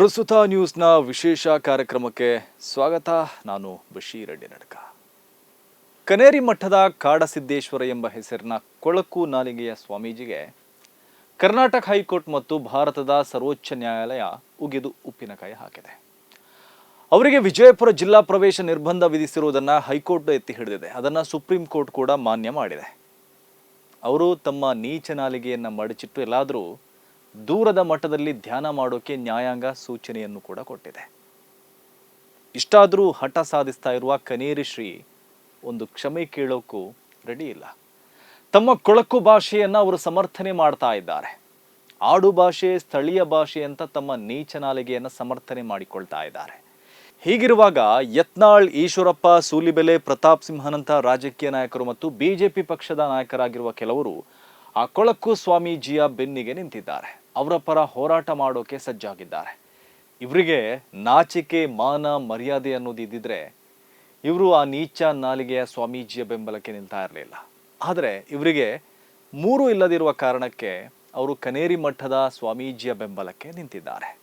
ಪ್ರಸ್ತುತ ನ್ಯೂಸ್ನ ವಿಶೇಷ ಕಾರ್ಯಕ್ರಮಕ್ಕೆ ಸ್ವಾಗತ. ನಾನು ಬಶೀರ್ ನಡಕ ಕನೇರಿ ಮಠದ ಕಾಡಸಿದ್ದೇಶ್ವರ ಎಂಬ ಹೆಸರಿನ ಕೊಳಕು ನಾಲಿಗೆಯ ಸ್ವಾಮೀಜಿಗೆ ಕರ್ನಾಟಕ ಹೈಕೋರ್ಟ್ ಮತ್ತು ಭಾರತದ ಸರ್ವೋಚ್ಚ ನ್ಯಾಯಾಲಯ ಉಗಿದು ಉಪ್ಪಿನಕಾಯಿ ಹಾಕಿದೆ. ಅವರಿಗೆ ವಿಜಯಪುರ ಜಿಲ್ಲಾ ಪ್ರವೇಶ ನಿರ್ಬಂಧ ವಿಧಿಸಿರುವುದನ್ನು ಹೈಕೋರ್ಟ್ ಎತ್ತಿ ಹಿಡಿದಿದೆ. ಅದನ್ನು ಸುಪ್ರೀಂ ಕೋರ್ಟ್ ಕೂಡ ಮಾನ್ಯ ಮಾಡಿದೆ. ಅವರು ತಮ್ಮ ನೀಚ ನಾಲಿಗೆಯನ್ನು ಮಡಚಿಟ್ಟು ಎಲ್ಲಾದರೂ ದೂರದ ಮಟ್ಟದಲ್ಲಿ ಧ್ಯಾನ ಮಾಡೋಕೆ ನ್ಯಾಯಾಂಗ ಸೂಚನೆಯನ್ನು ಕೂಡ ಕೊಟ್ಟಿದೆ. ಇಷ್ಟಾದರೂ ಹಠ ಸಾಧಿಸ್ತಾ ಇರುವ ಕನೇರಿ ಶ್ರೀ ಒಂದು ಕ್ಷಮೆ ಕೇಳೋಕ್ಕೂ ರೆಡಿ ಇಲ್ಲ. ತಮ್ಮ ಕೊಳಕು ಭಾಷೆಯನ್ನು ಅವರು ಸಮರ್ಥನೆ ಮಾಡ್ತಾ ಇದ್ದಾರೆ. ಆಡು ಭಾಷೆ, ಸ್ಥಳೀಯ ಭಾಷೆ ಅಂತ ತಮ್ಮ ನೀಚ ನಾಲಿಗೆಯನ್ನು ಸಮರ್ಥನೆ ಮಾಡಿಕೊಳ್ತಾ ಇದ್ದಾರೆ. ಹೀಗಿರುವಾಗ ಯತ್ನಾಳ್, ಈಶ್ವರಪ್ಪ, ಸೂಲಿಬೆಲೆ, ಪ್ರತಾಪ್ ಸಿಂಹನಂತ ರಾಜಕೀಯ ನಾಯಕರು ಮತ್ತು ಬಿಜೆಪಿ ಪಕ್ಷದ ನಾಯಕರಾಗಿರುವ ಕೆಲವರು ಆ ಕೊಳಕು ಸ್ವಾಮೀಜಿಯ ಬೆನ್ನಿಗೆ ನಿಂತಿದ್ದಾರೆ. ಅವರ ಪರ ಹೋರಾಟ ಮಾಡೋಕೆ ಸಜ್ಜಾಗಿದ್ದಾರೆ. ಇವರಿಗೆ ನಾಚಿಕೆ, ಮಾನ, ಮರ್ಯಾದೆ ಅನ್ನೋದು ಇದ್ದಿದ್ರೆ ಇವರು ಆ ನೀಚ ನಾಲಿಗೆಯ ಸ್ವಾಮೀಜಿಯ ಬೆಂಬಲಕ್ಕೆ ನಿಲ್ತಾ ಇರಲಿಲ್ಲ. ಆದರೆ ಇವರಿಗೆ ಮೂರು ಇಲ್ಲದಿರುವ ಕಾರಣಕ್ಕೆ ಅವರು ಕನೇರಿ ಮಠದ ಸ್ವಾಮೀಜಿಯ ಬೆಂಬಲಕ್ಕೆ ನಿಂತಿದ್ದಾರೆ.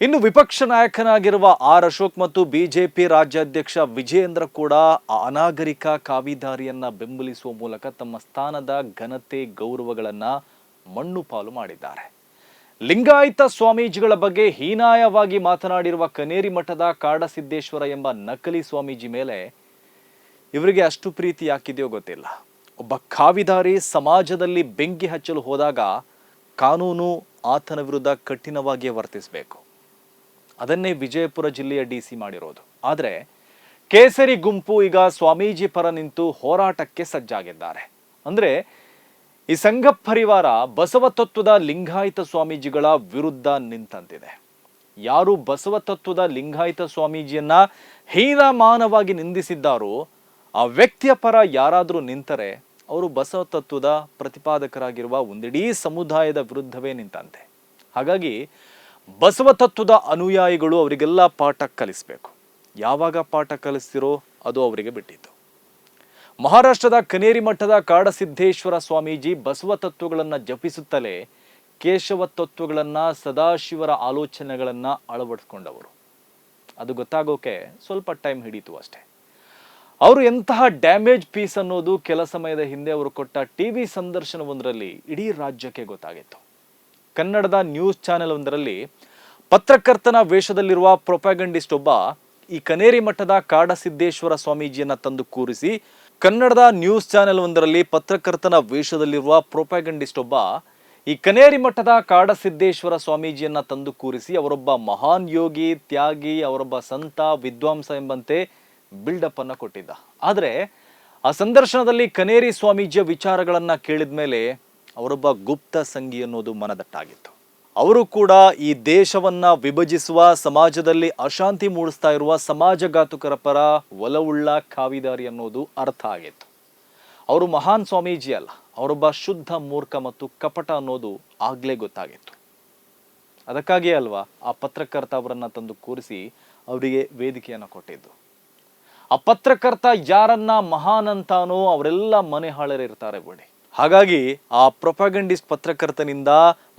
ಇನ್ನು ವಿಪಕ್ಷ ನಾಯಕನಾಗಿರುವ ಆರ್ ಅಶೋಕ್ ಮತ್ತು ಬಿಜೆಪಿ ರಾಜ್ಯಾಧ್ಯಕ್ಷ ವಿಜಯೇಂದ್ರ ಕೂಡ ಅನಾಗರಿಕ ಕಾವಿದಾರಿಯನ್ನ ಬೆಂಬಲಿಸುವ ಮೂಲಕ ತಮ್ಮ ಸ್ಥಾನದ ಘನತೆ ಗೌರವಗಳನ್ನ ಮಣ್ಣು ಪಾಲು ಮಾಡಿದ್ದಾರೆ. ಲಿಂಗಾಯತ ಸ್ವಾಮೀಜಿಗಳ ಬಗ್ಗೆ ಹೀನಾಯವಾಗಿ ಮಾತನಾಡಿರುವ ಕನೇರಿ ಮಠದ ಕಾಡಸಿದ್ದೇಶ್ವರ ಎಂಬ ನಕಲಿ ಸ್ವಾಮೀಜಿ ಮೇಲೆ ಇವರಿಗೆ ಅಷ್ಟು ಪ್ರೀತಿ ಯಾಕಿದೆಯೋ ಗೊತ್ತಿಲ್ಲ. ಒಬ್ಬ ಕಾವಿದಾರಿ ಸಮಾಜದಲ್ಲಿ ಬೆಂಕಿ ಹಚ್ಚಲು ಹೋದಾಗ ಕಾನೂನು ಆತನ ವಿರುದ್ಧ ಕಠಿಣವಾಗಿಯೇ ವರ್ತಿಸಬೇಕು. ಅದನ್ನೇ ವಿಜಯಪುರ ಜಿಲ್ಲೆಯ ಡಿ ಸಿ ಮಾಡಿರೋದು. ಆದರೆ ಕೇಸರಿ ಗುಂಪು ಈಗ ಸ್ವಾಮೀಜಿ ಪರ ನಿಂತು ಹೋರಾಟಕ್ಕೆ ಸಜ್ಜಾಗಿದ್ದಾರೆ. ಅಂದ್ರೆ ಈ ಸಂಘ ಪರಿವಾರ ಬಸವ ತತ್ವದ ಲಿಂಗಾಯತ ಸ್ವಾಮೀಜಿಗಳ ವಿರುದ್ಧ ನಿಂತಂತಿದೆ. ಯಾರು ಬಸವ ತತ್ವದ ಲಿಂಗಾಯತ ಸ್ವಾಮೀಜಿಯನ್ನ ಹೀನಮಾನವಾಗಿ ನಿಂದಿಸಿದ್ದಾರೋ ಆ ವ್ಯಕ್ತಿಯ ಪರ ಯಾರಾದರೂ ನಿಂತರೆ ಅವರು ಬಸವ ತತ್ವದ ಪ್ರತಿಪಾದಕರಾಗಿರುವ ಒಂದಿಡೀ ಸಮುದಾಯದ ವಿರುದ್ಧವೇ ನಿಂತಂತೆ. ಹಾಗಾಗಿ ಬಸವ ತತ್ವದ ಅನುಯಾಯಿಗಳು ಅವರಿಗೆಲ್ಲ ಪಾಠ ಕಲಿಸ್ಬೇಕು. ಯಾವಾಗ ಪಾಠ ಕಲಿಸ್ತಿರೋ ಅದು ಅವರಿಗೆ ಬಿಟ್ಟಿತ್ತು ಮಹಾರಾಷ್ಟ್ರದ ಕನೇರಿ ಮಠದ ಕಾಡಸಿದ್ದೇಶ್ವರ ಸ್ವಾಮೀಜಿ ಬಸವ ತತ್ವಗಳನ್ನು ಜಪಿಸುತ್ತಲೇ ಕೇಶವ ತತ್ವಗಳನ್ನು, ಸದಾಶಿವರ ಆಲೋಚನೆಗಳನ್ನು ಅಳವಡಿಸ್ಕೊಂಡವರು. ಅದು ಗೊತ್ತಾಗೋಕೆ ಸ್ವಲ್ಪ ಟೈಮ್ ಹಿಡೀತು ಅಷ್ಟೇ. ಅವರು ಎಂತಹ ಡ್ಯಾಮೇಜ್ ಪೀಸ್ ಅನ್ನೋದು ಕೆಲ ಸಮಯದ ಹಿಂದೆ ಅವರು ಕೊಟ್ಟ ಟಿವಿ ಸಂದರ್ಶನವೊಂದರಲ್ಲಿ ಇಡೀ ರಾಜ್ಯಕ್ಕೆ ಗೊತ್ತಾಗಿತ್ತು. ಕನ್ನಡದ ನ್ಯೂಸ್ ಚಾನೆಲ್ ಒಂದರಲ್ಲಿ, ಪತ್ರಕರ್ತನ ವೇಷದಲ್ಲಿರುವ ಪ್ರೊಪಾಗಂಡಿಸ್ಟ್ ಒಬ್ಬ ಈ ಕನೇರಿ ಮಠದ ಕಾಡಸಿದ್ದೇಶ್ವರ ಸ್ವಾಮೀಜಿಯನ್ನ ತಂದು ಕೂರಿಸಿ, ಕನ್ನಡದ ನ್ಯೂಸ್ ಚಾನೆಲ್ ಒಂದರಲ್ಲಿ ಪತ್ರಕರ್ತನ ವೇಷದಲ್ಲಿರುವ ಪ್ರೊಪಾಗಂಡಿಸ್ಟ್ ಒಬ್ಬ ಈ ಕನೇರಿ ಮಠದ ಕಾಡಸಿದ್ದೇಶ್ವರ ಸ್ವಾಮೀಜಿಯನ್ನ ತಂದು ಕೂರಿಸಿ, ಅವರೊಬ್ಬ ಮಹಾನ್ ಯೋಗಿ, ತ್ಯಾಗಿ, ಅವರೊಬ್ಬ ಸಂತ, ವಿದ್ವಾಂಸ ಎಂಬಂತೆ ಬಿಲ್ಡಪ್ ಅನ್ನ ಕೊಟ್ಟಿದ್ದ. ಆದರೆ, ಆ ಸಂದರ್ಶನದಲ್ಲಿ ಕನೇರಿ ಸ್ವಾಮೀಜಿಯ ವಿಚಾರಗಳನ್ನ ಕೇಳಿದ ಮೇಲೆ ಅವರೊಬ್ಬ ಗುಪ್ತ ಸಂಗಿ ಅನ್ನೋದು ಮನದಟ್ಟಾಗಿತ್ತು. ಅವರು ಕೂಡ ಈ ದೇಶವನ್ನ ವಿಭಜಿಸುವ, ಸಮಾಜದಲ್ಲಿ ಅಶಾಂತಿ ಮೂಡಿಸ್ತಾ ಇರುವ ಸಮಾಜಘಾತುಕರ ಪರ ಒಲವುಳ್ಳ ಕಾವಿದಾರಿ ಅನ್ನೋದು ಅರ್ಥ ಆಗಿತ್ತು. ಅವರು ಮಹಾನ್ ಸ್ವಾಮೀಜಿ ಅಲ್ಲ, ಅವರೊಬ್ಬ ಶುದ್ಧ ಮೂರ್ಖ ಮತ್ತು ಕಪಟ ಅನ್ನೋದು ಆಗ್ಲೇ ಗೊತ್ತಾಗಿತ್ತು. ಅದಕ್ಕಾಗಿಯೇ ಅಲ್ವಾ ಆ ಪತ್ರಕರ್ತ ಅವರನ್ನ ತಂದು ಕೂರಿಸಿ ಅವರಿಗೆ ವೇದಿಕೆಯನ್ನು ಕೊಟ್ಟಿದ್ದು. ಆ ಪತ್ರಕರ್ತ ಯಾರನ್ನ ಮಹಾನ್ ಅಂತಾನೋ ಅವರೆಲ್ಲ ಮನೆ ಹಾಳರಿರ್ತಾರೆ ಬಿಡಿ. ಹಾಗಾಗಿ ಆ ಪ್ರೊಪಗಂಡಿಸ್ಟ್ ಪತ್ರಕರ್ತನಿಂದ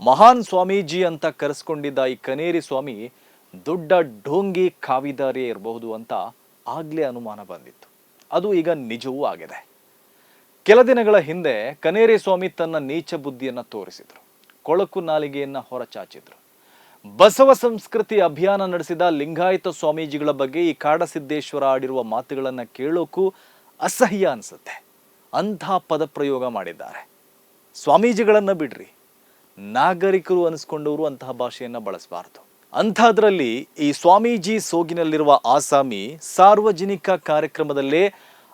ಮಹಾನ್ ಸ್ವಾಮೀಜಿ ಅಂತ ಕರೆಸ್ಕೊಂಡಿದ್ದ ಈ ಕನೇರಿ ಸ್ವಾಮಿ ದೊಡ್ಡ ಢೋಂಗಿ ಕಾವಿದಾರಿಯೇ ಇರಬಹುದು ಅಂತ ಆಗ್ಲೇ ಅನುಮಾನ ಬಂದಿತ್ತು. ಅದು ಈಗ ನಿಜವೂ ಆಗಿದೆ. ಕೆಲ ದಿನಗಳ ಹಿಂದೆ ಕನೇರಿ ಸ್ವಾಮಿ ತನ್ನ ನೀಚ ಬುದ್ಧಿಯನ್ನ ತೋರಿಸಿದ್ರು. ಕೊಳಕು ನಾಲಿಗೆಯನ್ನ ಹೊರಚಾಚಿದ್ರು. ಬಸವ ಸಂಸ್ಕೃತಿ ಅಭಿಯಾನ ನಡೆಸಿದ ಲಿಂಗಾಯತ ಸ್ವಾಮೀಜಿಗಳ ಬಗ್ಗೆ ಈ ಕಾಡಸಿದ್ದೇಶ್ವರ ಆಡಿರುವ ಮಾತುಗಳನ್ನ ಕೇಳೋಕ್ಕೂ ಅಸಹ್ಯ ಅನ್ಸುತ್ತೆ. ಅಂಥ ಪದ ಪ್ರಯೋಗ ಮಾಡಿದ್ದಾರೆ. ಸ್ವಾಮೀಜಿಗಳನ್ನು ಬಿಡ್ರಿ. ನಾಗರಿಕರು ಅನಿಸ್ಕೊಂಡವರು ಅಂತಹ ಭಾಷೆಯನ್ನು ಬಳಸಬಾರ್ದು. ಅಂಥದ್ರಲ್ಲಿ ಈ ಸ್ವಾಮೀಜಿ ಸೋಗಿನಲ್ಲಿರುವ ಆಸಾಮಿ ಸಾರ್ವಜನಿಕ ಕಾರ್ಯಕ್ರಮದಲ್ಲೇ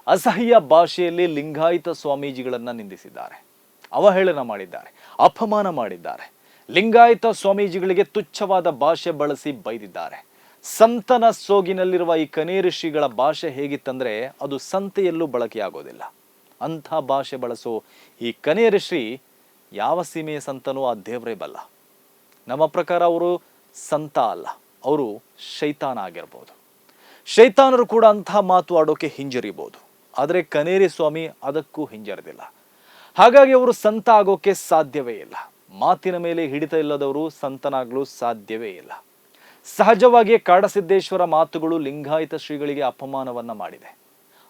ಅಸಹ್ಯ ಭಾಷೆಯಲ್ಲಿ ಲಿಂಗಾಯತ ಸ್ವಾಮೀಜಿಗಳನ್ನ ನಿಂದಿಸಿದ್ದಾರೆ. ಅವಹೇಳನ ಮಾಡಿದ್ದಾರೆ, ಅಪಮಾನ ಮಾಡಿದ್ದಾರೆ. ಲಿಂಗಾಯತ ಸ್ವಾಮೀಜಿಗಳಿಗೆ ತುಚ್ಛವಾದ ಭಾಷೆ ಬಳಸಿ ಬೈದಿದ್ದಾರೆ. ಸಂತನ ಸೋಗಿನಲ್ಲಿರುವ ಈ ಕನೇರಿ ಶ್ರೀಗಳ ಭಾಷೆ ಹೇಗಿತ್ತಂದ್ರೆ ಅದು ಸಂತೆಯಲ್ಲೂ ಬಳಕೆಯಾಗೋದಿಲ್ಲ. ಅಂಥ ಭಾಷೆ ಬಳಸೋ. ಈ ಕನೇರಿ ಶ್ರೀ ಯಾವ ಸೀಮೆಯ ಸಂತನೋ ಆ ದೇವರೇ ಬಲ್ಲ. ನಮ್ಮ ಪ್ರಕಾರ ಅವರು ಸಂತ ಅಲ್ಲ, ಅವರು ಶೈತಾನ ಆಗಿರ್ಬೋದು. ಶೈತಾನರು ಕೂಡ ಅಂಥ ಮಾತು ಆಡೋಕೆ ಹಿಂಜರಿಬೋದು. ಆದರೆ ಕನೇರಿ ಸ್ವಾಮಿ ಅದಕ್ಕೂ ಹಿಂಜರಿದಿಲ್ಲ. ಹಾಗಾಗಿ ಅವರು ಸಂತ ಆಗೋಕೆ ಸಾಧ್ಯವೇ ಇಲ್ಲ. ಮಾತಿನ ಮೇಲೆ ಹಿಡಿತ ಇಲ್ಲದವರು ಸಂತನಾಗಲು ಸಾಧ್ಯವೇ ಇಲ್ಲ. ಸಹಜವಾಗಿಯೇ ಕಾಡಸಿದ್ದೇಶ್ವರ ಮಾತುಗಳು ಲಿಂಗಾಯತ ಶ್ರೀಗಳಿಗೆ ಅಪಮಾನವನ್ನ ಮಾಡಿದೆ.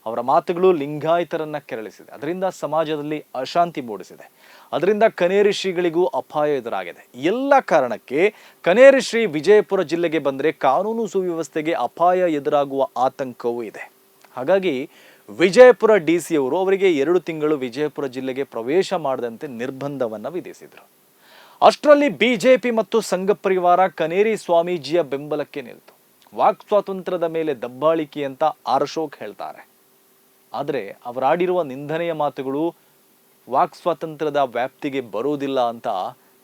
ಅವರ ಮಾತುಗಳು ಲಿಂಗಾಯತರನ್ನ ಕೆರಳಿಸಿದೆ. ಅದರಿಂದ ಸಮಾಜದಲ್ಲಿ ಅಶಾಂತಿ ಮೂಡಿಸಿದೆ. ಅದರಿಂದ ಕನೇರಿ ಶ್ರೀಗಳಿಗೂ ಅಪಾಯ ಎದುರಾಗಿದೆ. ಎಲ್ಲ ಕಾರಣಕ್ಕೆ ಕನೇರಿ ಶ್ರೀ ವಿಜಯಪುರ ಜಿಲ್ಲೆಗೆ ಬಂದರೆ ಕಾನೂನು ಸುವ್ಯವಸ್ಥೆಗೆ ಅಪಾಯ ಎದುರಾಗುವ ಆತಂಕವೂ ಇದೆ. ಹಾಗಾಗಿ ವಿಜಯಪುರ ಡಿ ಸಿ ಅವರು ಅವರಿಗೆ ಎರಡು ತಿಂಗಳು ವಿಜಯಪುರ ಜಿಲ್ಲೆಗೆ ಪ್ರವೇಶ ಮಾಡದಂತೆ ನಿರ್ಬಂಧವನ್ನು ವಿಧಿಸಿದರು. ಅಷ್ಟರಲ್ಲಿ ಬಿಜೆಪಿ ಮತ್ತು ಸಂಘ ಪರಿವಾರ ಕನೇರಿ ಸ್ವಾಮೀಜಿಯ ಬೆಂಬಲಕ್ಕೆ ನಿಲ್ತು. ವಾಕ್ ಸ್ವಾತಂತ್ರ್ಯದ ಮೇಲೆ ದಬ್ಬಾಳಿಕೆ ಅಂತ ಆರ್ ಅಶೋಕ್ ಹೇಳ್ತಾರೆ. ಆದರೆ ಅವರಾಡಿರುವ ನಿಂದನೆಯ ಮಾತುಗಳು ವಾಕ್ ಸ್ವಾತಂತ್ರ್ಯದ ವ್ಯಾಪ್ತಿಗೆ ಬರುವುದಿಲ್ಲ ಅಂತ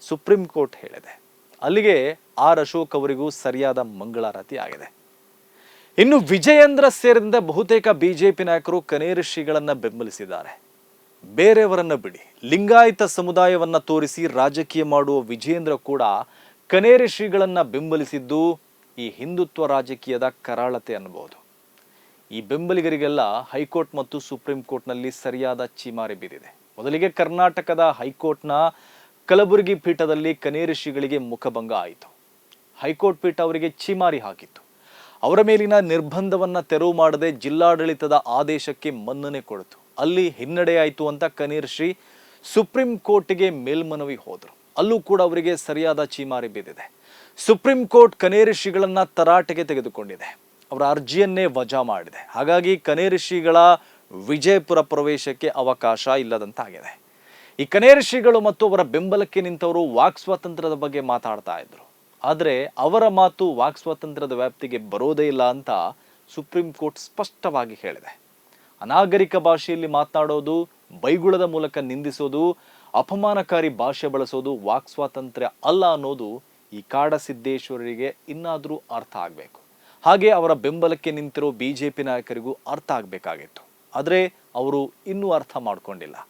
ಸುಪ್ರೀಂ ಕೋರ್ಟ್ ಹೇಳಿದೆ. ಅಲ್ಲಿಗೆ ಆರ್ ಅಶೋಕ್ ಅವರಿಗೂ ಸರಿಯಾದ ಮಂಗಳಾರತಿ ಆಗಿದೆ. ಇನ್ನು ವಿಜಯೇಂದ್ರ ಸೇರಿದಂತೆ ಬಹುತೇಕ ಬಿಜೆಪಿ ನಾಯಕರು ಕನೇರಿ ಶ್ರೀಗಳನ್ನ ಬೆಂಬಲಿಸಿದ್ದಾರೆ. ಬೇರೆಯವರನ್ನ ಬಿಡಿ. ಲಿಂಗಾಯತ ಸಮುದಾಯವನ್ನ ತೋರಿಸಿ ರಾಜಕೀಯ ಮಾಡುವ ವಿಜೇಂದ್ರ ಕೂಡ ಕನೇರಿ ಶ್ರೀಗಳನ್ನ ಬೆಂಬಲಿಸಿದ್ದು ಈ ಹಿಂದುತ್ವ ರಾಜಕೀಯದ ಕರಾಳತೆ ಅನ್ನಬಹುದು. ಈ ಬೆಂಬಲಿಗರಿಗೆಲ್ಲ ಹೈಕೋರ್ಟ್ ಮತ್ತು ಸುಪ್ರೀಂ ಕೋರ್ಟ್ನಲ್ಲಿ ಸರಿಯಾದ ಚೀಮಾರಿ ಬಿದ್ದಿದೆ ಮೊದಲಿಗೆ ಕರ್ನಾಟಕದ ಹೈಕೋರ್ಟ್ನ ಕಲಬುರಗಿ ಪೀಠದಲ್ಲಿ ಕನೇರಿಷಿಗಳಿಗೆ ಮುಖಭಂಗ ಆಯಿತು. ಹೈಕೋರ್ಟ್ ಪೀಠ ಅವರಿಗೆ ಚೀಮಾರಿ ಹಾಕಿತ್ತು. ಅವರ ಮೇಲಿನ ನಿರ್ಬಂಧವನ್ನು ತೆರವು ಮಾಡದೆ ಜಿಲ್ಲಾಡಳಿತದ ಆದೇಶಕ್ಕೆ ಮನ್ನಣೆ ಕೊಡಿತು. ಅಲ್ಲಿ ಹಿನ್ನಡೆಯಾಯಿತು ಅಂತ ಕನೀರ್ ಶ್ರೀ ಸುಪ್ರೀಂ ಕೋರ್ಟ್ಗೆ ಮೇಲ್ಮನವಿ ಹೋದರು. ಅಲ್ಲೂ ಕೂಡ ಅವರಿಗೆ ಸರಿಯಾದ ಚೀಮಾರಿ ಬಿದ್ದಿದೆ ಸುಪ್ರೀಂ ಕೋರ್ಟ್ ಕನೇರಿಷಿಗಳನ್ನು ತರಾಟೆಗೆ ತೆಗೆದುಕೊಂಡಿದೆ. ಅವರ ಅರ್ಜಿಯನ್ನೇ ವಜಾ ಮಾಡಿದೆ. ಹಾಗಾಗಿ ಕನೇರಿಷಿಗಳ ವಿಜಯಪುರ ಪ್ರವೇಶಕ್ಕೆ ಅವಕಾಶ ಇಲ್ಲದಂತಾಗಿದೆ. ಈ ಕನೇರಿಷಿಗಳು ಮತ್ತು ಅವರ ಬೆಂಬಲಕ್ಕೆ ನಿಂತವರು ವಾಕ್ ಸ್ವಾತಂತ್ರ್ಯದ ಬಗ್ಗೆ ಮಾತಾಡ್ತಾ ಇದ್ರು. ಆದರೆ ಅವರ ಮಾತು ವಾಕ್ ಸ್ವಾತಂತ್ರ್ಯದ ವ್ಯಾಪ್ತಿಗೆ ಬರೋದೇ ಇಲ್ಲ ಅಂತ ಸುಪ್ರೀಂ ಕೋರ್ಟ್ ಸ್ಪಷ್ಟವಾಗಿ ಹೇಳಿದೆ. ಅನಾಗರಿಕ ಭಾಷೆಯಲ್ಲಿ ಮಾತನಾಡೋದು, ಬೈಗುಳದ ಮೂಲಕ ನಿಂದಿಸೋದು, ಅಪಮಾನಕಾರಿ ಭಾಷೆ ಬಳಸೋದು ವಾಕ್ ಸ್ವಾತಂತ್ರ್ಯ ಅಲ್ಲ ಅನ್ನೋದು ಈ ಕಾಡ ಸಿದ್ದೇಶ್ವರರಿಗೆ ಇನ್ನಾದರೂ ಅರ್ಥ ಆಗಬೇಕು. ಹಾಗೆ ಅವರ ಬೆಂಬಲಕ್ಕೆ ನಿಂತಿರೋ ಬಿ ಜೆ ಪಿ ನಾಯಕರಿಗೂ ಅರ್ಥ ಆಗಬೇಕಾಗಿತ್ತು. ಆದರೆ ಅವರು ಇನ್ನೂ ಅರ್ಥ ಮಾಡಿಕೊಂಡಿಲ್ಲ.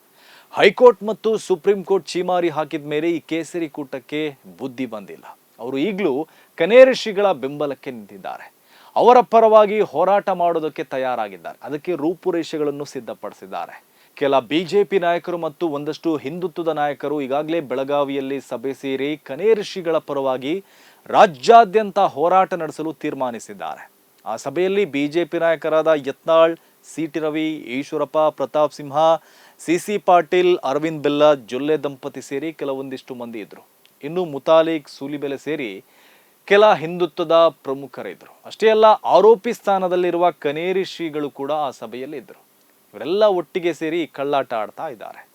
ಹೈಕೋರ್ಟ್ ಮತ್ತು ಸುಪ್ರೀಂ ಕೋರ್ಟ್ ಚೀಮಾರಿ ಹಾಕಿದ ಮೇಲೆ ಈ ಕೇಸರಿ ಕೂಟಕ್ಕೆ ಬುದ್ಧಿ ಬಂದಿಲ್ಲ. ಅವರು ಈಗಲೂ ಕನೇರಿಷಿಗಳ ಬೆಂಬಲಕ್ಕೆ ನಿಂತಿದ್ದಾರೆ. ಅವರ ಪರವಾಗಿ ಹೋರಾಟ ಮಾಡೋದಕ್ಕೆ ತಯಾರಾಗಿದ್ದಾರೆ. ಅದಕ್ಕೆ ರೂಪುರೇಷೆಗಳನ್ನು ಸಿದ್ಧಪಡಿಸಿದ್ದಾರೆ. ಕೆಲ ಬಿಜೆಪಿ ನಾಯಕರು ಮತ್ತು ಒಂದಷ್ಟು ಹಿಂದುತ್ವದ ನಾಯಕರು ಈಗಾಗಲೇ ಬೆಳಗಾವಿಯಲ್ಲಿ ಸಭೆ ಸೇರಿ ಕನೇರಿ ಶ್ರೀಗಳ ಪರವಾಗಿ ರಾಜ್ಯಾದ್ಯಂತ ಹೋರಾಟ ನಡೆಸಲು ತೀರ್ಮಾನಿಸಿದ್ದಾರೆ. ಆ ಸಭೆಯಲ್ಲಿ ಬಿಜೆಪಿ ನಾಯಕರಾದ ಯತ್ನಾಳ್, ಸಿಟಿ ರವಿ, ಈಶ್ವರಪ್ಪ, ಪ್ರತಾಪ್ ಸಿಂಹ, ಸಿಸಿ ಪಾಟೀಲ್, ಅರವಿಂದ್ ಬೆಲ್ಲ, ಜೊಲ್ಲೆ ದಂಪತಿ ಸೇರಿ ಕೆಲವೊಂದಿಷ್ಟು ಮಂದಿ ಇದ್ರು ಇನ್ನು ಮುತಾಲಿಕ್ ಸೂಲಿಬೆಲೆ ಸೇರಿ ಕೆಲ ಹಿಂದುತ್ವದ ಪ್ರಮುಖರಿದ್ದರು. ಅಷ್ಟೇ ಅಲ್ಲ, ಆರೋಪಿ ಸ್ಥಾನದಲ್ಲಿರುವ ಕನೇರಿ ಶ್ರೀಗಳು ಕೂಡ ಆ ಸಭೆಯಲ್ಲಿ ಇದ್ದರು ಇವರೆಲ್ಲ ಒಟ್ಟಿಗೆ ಸೇರಿ ಕಳ್ಳಾಟ ಆಡ್ತಾ ಇದ್ದಾರೆ.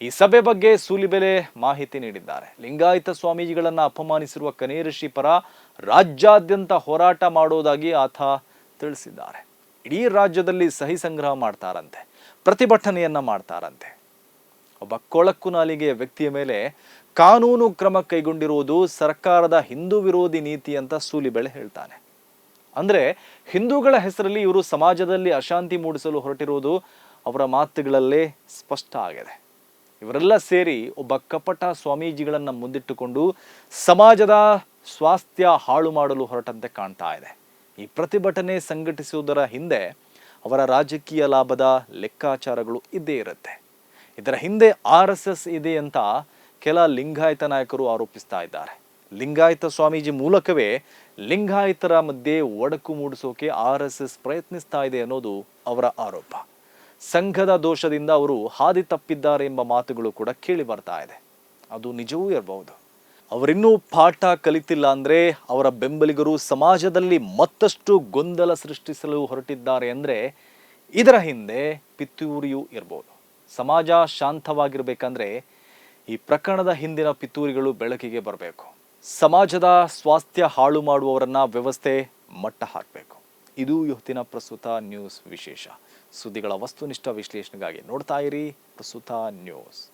ಈ ಸಭೆ ಬಗ್ಗೆ ಸೂಲಿಬೆಲೆ ಮಾಹಿತಿ ನೀಡಿದ್ದಾರೆ. ಲಿಂಗಾಯತ ಸ್ವಾಮೀಜಿಗಳನ್ನ ಅಪಮಾನಿಸಿರುವ ಕನೇರಿಷಿ ಪರ ರಾಜ್ಯಾದ್ಯಂತ ಹೋರಾಟ ಮಾಡೋದಾಗಿ ಆತ ತಿಳಿಸಿದ್ದಾರೆ. ಇಡೀ ರಾಜ್ಯದಲ್ಲಿ ಸಹಿ ಸಂಗ್ರಹ ಮಾಡ್ತಾರಂತೆ, ಪ್ರತಿಭಟನೆಯನ್ನ ಮಾಡ್ತಾರಂತೆ. ಒಬ್ಬ ಕೊಳಕು ನಾಲಿಗೆಯ ವ್ಯಕ್ತಿಯ ಮೇಲೆ ಕಾನೂನು ಕ್ರಮ ಕೈಗೊಂಡಿರುವುದು ಸರ್ಕಾರದ ಹಿಂದೂ ವಿರೋಧಿ ನೀತಿ ಅಂತ ಸೂಲಿಬೆಳೆ ಹೇಳ್ತಾನೆ. ಅಂದ್ರೆ ಹಿಂದೂಗಳ ಹೆಸರಲ್ಲಿ ಇವರು ಸಮಾಜದಲ್ಲಿ ಅಶಾಂತಿ ಮೂಡಿಸಲು ಹೊರಟಿರುವುದು ಅವರ ಮಾತುಗಳಲ್ಲೇ ಸ್ಪಷ್ಟ ಆಗಿದೆ. ಇವರೆಲ್ಲ ಸೇರಿ ಒಬ್ಬ ಕಪಟ ಸ್ವಾಮೀಜಿಗಳನ್ನು ಮುಂದಿಟ್ಟುಕೊಂಡು ಸಮಾಜದ ಸ್ವಾಸ್ಥ್ಯ ಹಾಳು ಮಾಡಲು ಹೊರಟಂತೆ ಕಾಣ್ತಾ ಇದೆ. ಈ ಪ್ರತಿಭಟನೆ ಸಂಘಟಿಸುವುದರ ಹಿಂದೆ ಅವರ ರಾಜಕೀಯ ಲಾಭದ ಲೆಕ್ಕಾಚಾರಗಳು ಇದ್ದೇ ಇರುತ್ತೆ. ಇದರ ಹಿಂದೆ ಆರ್ ಎಸ್ ಎಸ್ ಇದೆ ಅಂತ ಕೆಲ ಲಿಂಗಾಯತ ನಾಯಕರು ಆರೋಪಿಸ್ತಾ ಇದ್ದಾರೆ. ಲಿಂಗಾಯತ ಸ್ವಾಮೀಜಿ ಮೂಲಕವೇ ಲಿಂಗಾಯತರ ಮಧ್ಯೆ ಒಡಕು ಮೂಡಿಸೋಕೆ ಆರ್ ಎಸ್ ಎಸ್ ಪ್ರಯತ್ನಿಸ್ತಾ ಇದೆ ಅನ್ನೋದು ಅವರ ಆರೋಪ. ಸಂಘದ ದೋಷದಿಂದ ಅವರು ಹಾದಿ ತಪ್ಪಿದ್ದಾರೆ ಎಂಬ ಮಾತುಗಳು ಕೂಡ ಕೇಳಿ ಬರ್ತಾ ಇದೆ. ಅದು ನಿಜವೂ ಇರಬಹುದು. ಅವರಿನ್ನೂ ಪಾಠ ಕಲಿತಿಲ್ಲ ಅಂದ್ರೆ ಅವರ ಬೆಂಬಲಿಗರು ಸಮಾಜದಲ್ಲಿ ಮತ್ತಷ್ಟು ಗೊಂದಲ ಸೃಷ್ಟಿಸಲು ಹೊರಟಿದ್ದಾರೆ ಅಂದ್ರೆ ಇದರ ಹಿಂದೆ ಪಿತ್ತೂರಿಯೂ ಇರಬಹುದು ಸಮಾಜ ಶಾಂತವಾಗಿರ್ಬೇಕಂದ್ರೆ ಈ ಪ್ರಕರಣದ ಹಿಂದಿನ ಪಿತ್ತೂರಿಗಳು ಬೆಳಕಿಗೆ ಬರಬೇಕು. ಸಮಾಜದ ಸ್ವಾಸ್ಥ್ಯ ಹಾಳು ಮಾಡುವವರನ್ನ ವ್ಯವಸ್ಥೆ ಮಟ್ಟ ಹಾಕಬೇಕು. ಇದು ಇವತ್ತಿನ ಪ್ರಸ್ತುತ ನ್ಯೂಸ್ ವಿಶೇಷ. ಸುದ್ದಿಗಳ ವಸ್ತುನಿಷ್ಠ ವಿಶ್ಲೇಷಣೆಗಾಗಿ ನೋಡ್ತಾ ಇರಿ ಪ್ರಸ್ತುತ ನ್ಯೂಸ್.